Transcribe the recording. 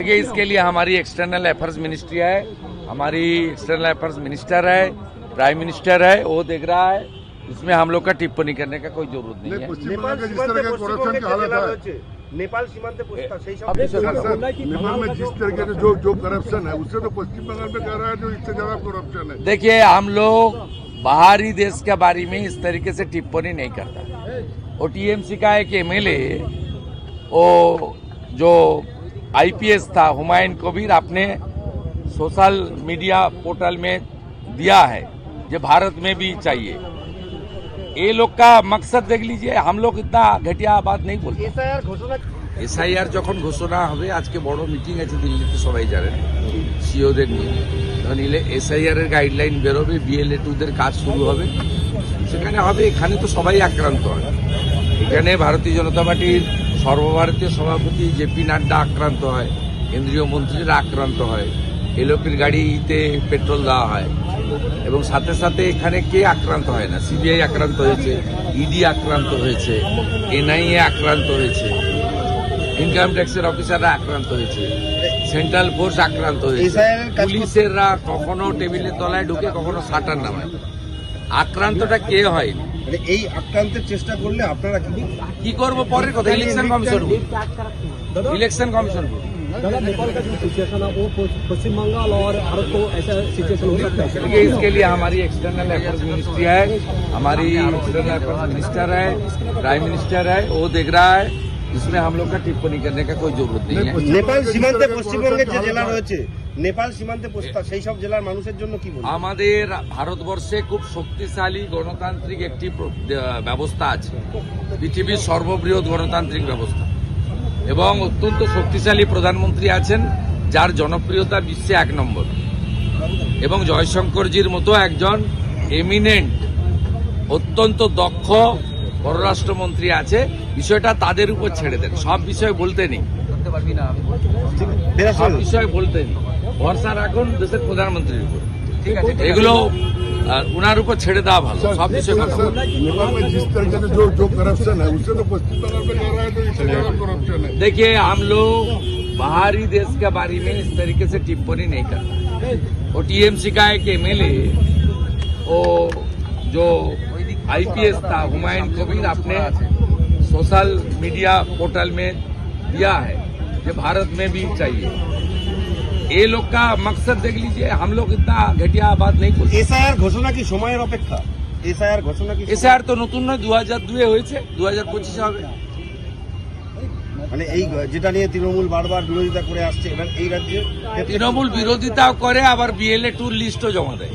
देखिए इसके लिए हमारी एक्सटर्नल अफेयर्स मिनिस्ट्री है हमारी एक्सटर्नल अफेयर्स मिनिस्टर है प्राइम मिनिस्टर है वो देख रहा है। इसमें हम लोग का टिप्पणी करने का कोई ज़रूरत नहीं है। नेपाल सीमांत में जिस तरीके से जो जो करप्शन है उससे तो पश्चिम बंगाल में कह रहा है जो इससे ज़्यादा करप्शन है। देखिए हम लोग बाहरी देश के बारे में इस तरीके से टिप्पणी नहीं करता। और टीएमसी का एक एमएलए वो जो आईपीएस था हुमायूं कबीर आपने सोशल मीडिया पोर्टल में दिया है जो भारत में भी चाहिए ये लोग का मकसद देख लीजिए हम लोग इतना घटिया बात नहीं बोलते এসআইআর ঘোষণা এসআইআর যখন ঘোষণা হবে আজকে বড় মিটিং আছে দিল্লিতে সবাই জানেন সিওদের নিয়ে তখন এসআইআর এর গাইডলাইন বেরোবে বিএলএ টুদের কাজ শুরু হবে সেখানে হবে এখানে তো সবাই আক্রান্ত হয় এখানে ভারতীয় জনতা পার্টির সর্বভারতীয় সভাপতি জেপি নাড্ডা আক্রান্ত হয় কেন্দ্রীয় মন্ত্রীরা আক্রান্ত হয়। এলোপির গাড়িতে পেট্রোল দেওয়া হয় এবং সাথে সাথে এখানে কে আক্রান্ত হয় না? সিবিআই আক্রান্ত হয়েছে ইডি আক্রান্ত হয়েছে এনআইএ আক্রান্ত হয়েছে ইনকাম ট্যাক্সের অফিসাররা আক্রান্ত হয়েছে সেন্ট্রাল ফোর্স আক্রান্ত হয়েছে। পুলিশেররা কখনো টেবিলের তলায় ঢুকে কখনো সাটার নামায়। আক্রান্তটা কে হয়নি মানে এই আক্রান্তের চেষ্টা করলে আপনারা কি কি করব পরের কথা ইলেকশন কমিশন ইলেকশন কমিশন दादा नेपाल का जो सिचुएशन है वो पश्चिम बंगाल और भारत को ऐसा सिचुएशन हो सकता है देखिए इसके लिए हमारी एक्सटर्नल अफेयर्स मिनिस्ट्री है हमारी एक्सटर्नल अफेयर्स मिनिस्टर है प्राइम मिनिस्टर है वो देख रहा है इसमें हम लोग का टिप्पणी करने का कोई जरूरत नहीं है নেপাল সীমান্তে পশ্চিমবঙ্গের যে জেলা রয়েছে নেপাল সীমান্তে পশ্চিম- সেই সব জেলার মানুষের জন্য কি বলবেন আমাদের ভারতবর্ষে খুব শক্তিশালী গণতান্ত্রিক একটি প্র- আহ, ব্যবস্থা আছে পৃথিবীর সর্ববৃহৎ গণতান্ত্রিক ব্যবস্থা এবং অত্যন্ত শক্তিশালী প্রধানমন্ত্রী আছেন যার জনপ্রিয়তা বিশ্বে এক নম্বর এবং জয়শঙ্করজির মতো একজন এমিনেন্ট অত্যন্ত দক্ষ পররাষ্ট্রমন্ত্রী আছে বিষয়টা তাদের উপর ছেড়ে দেন সব বিষয় বলতে নেই সব বিষয় বলতে নেই ভরসা রাখুন দেশের প্রধানমন্ত্রীর উপর ঠিক আছে এগুলো আহ, উনার উপর ছেড়ে দেওয়া ভালো सर, সব বিষয়ে কথা सर, বলুন। नेपाल में जिस तरीके से जो जो करप्शन है उससे तो पश्चिम बंगाल में कह रहा है जो इससे ज्यादा करप्शन है देखिए हम लोग बाहरी देश के बारे में इस तरीके से टिप्पणी नहीं करता वो टीएमसी का एक एमएलए वो जो आईपीएस था हुमायूं कबीर आपने सोशल मीडिया पोर्टल में दिया है जो भारत में भी चाहिए ये लोग का मकसद देख लीजिए हम लोग इतना घटिया बात नहीं बोलते এসআইআর ঘোষণা কি সময়ের অপেক্ষা এসআইআর ঘোষণা কি এসআর তো নতুন নয় দু হাজার দুয়ে হয়েছে দু হাজার পঁচিশে হবে মানে এই যেটা নিয়ে তৃণমূল বারবার বিরোধিতা করে আসছে এবার এই রাজ্যে তৃণমূল বিরোধিতাও করে আবার বিএলএ টুর লিস্টও জমা দেয়